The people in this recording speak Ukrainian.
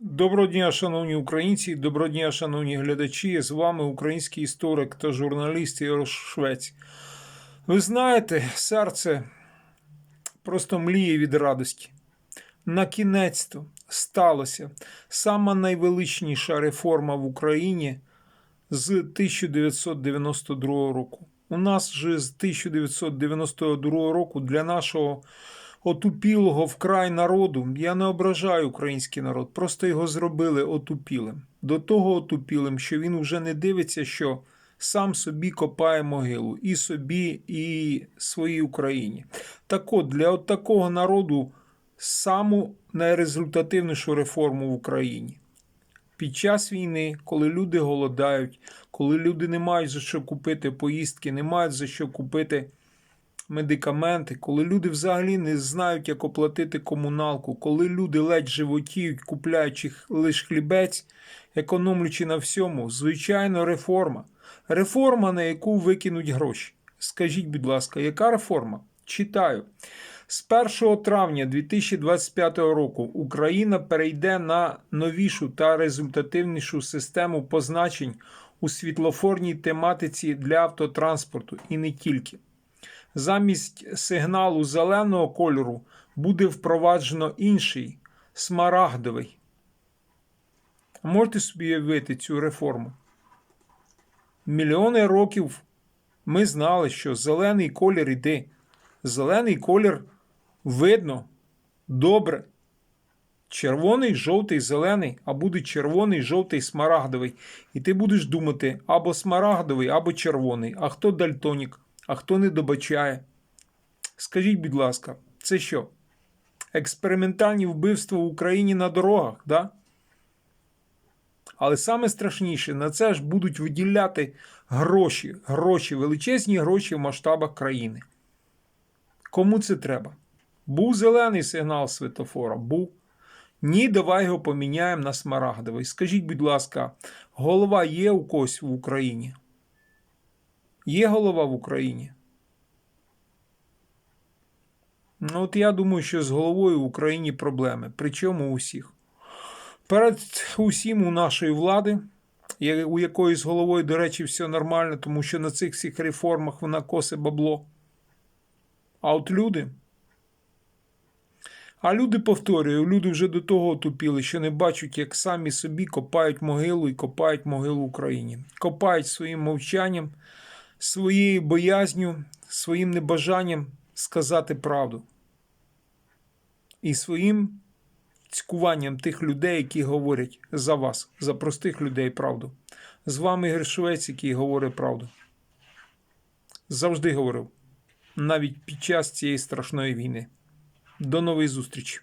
Доброго дня, шановні українці, доброго дня, шановні глядачі. З вами український історик та журналіст Ігор Швець. Ви знаєте, серце просто мліє від радості. На кінець-то сталося сама найвеличніша реформа в Україні з 1992 року. У нас же з 1992 року для нашого отупілого вкрай народу, я не ображаю український народ, просто його зробили отупілим. До того отупілим, що він вже не дивиться, що сам собі копає могилу і собі, і своїй Україні. Так от, для от такого народу саму найрезультативнішу реформу в Україні. Під час війни, коли люди голодають, коли люди не мають за що купити поїздки, не мають за що купити медикаменти, коли люди взагалі не знають, як оплатити комуналку, коли люди ледь животіють, купляючи лише хлібець, економлячи на всьому, звичайно, реформа. Реформа, на яку викинуть гроші. Скажіть, будь ласка, яка реформа? Читаю. З 1 травня 2025 року Україна перейде на новішу та результативнішу систему позначень у світлофорній тематиці для автотранспорту і не тільки. Замість сигналу зеленого кольору буде впроваджено інший смарагдовий. Можете собі уявити цю реформу? Мільйони років ми знали, що зелений колір іде. Зелений колір видно добре. Червоний, жовтий, зелений, а буде червоний, жовтий, смарагдовий. І ти будеш думати або смарагдовий, або червоний. А хто дальтонік, а хто не добачає. Скажіть, будь ласка, це що? Експериментальні вбивства в Україні на дорогах, да? Але саме страшніше, на це ж будуть виділяти гроші, гроші, величезні гроші в масштабах країни. Кому це треба? Був зелений сигнал світофора, був. Ні, давай його поміняємо на смарагдовий. Скажіть, будь ласка, голова є у когось в Україні? Є голова в Україні? Ну, от я думаю, що з головою в Україні проблеми. Причому у всіх. Перед усім у нашої влади, у якої з головою, до речі, все нормально, тому що на цих всіх реформах вона косе бабло. А от люди. А люди, повторюю, люди вже до того отупіли, що не бачать, як самі собі копають могилу і копають могилу Україні. Копають своїм мовчанням, своєю боязню, своїм небажанням сказати правду. І своїм цькуванням тих людей, які говорять за вас, за простих людей правду. З вами Ігор Швець, який говорить правду. Завжди говорив, навіть під час цієї страшної війни. До нової зустрічі!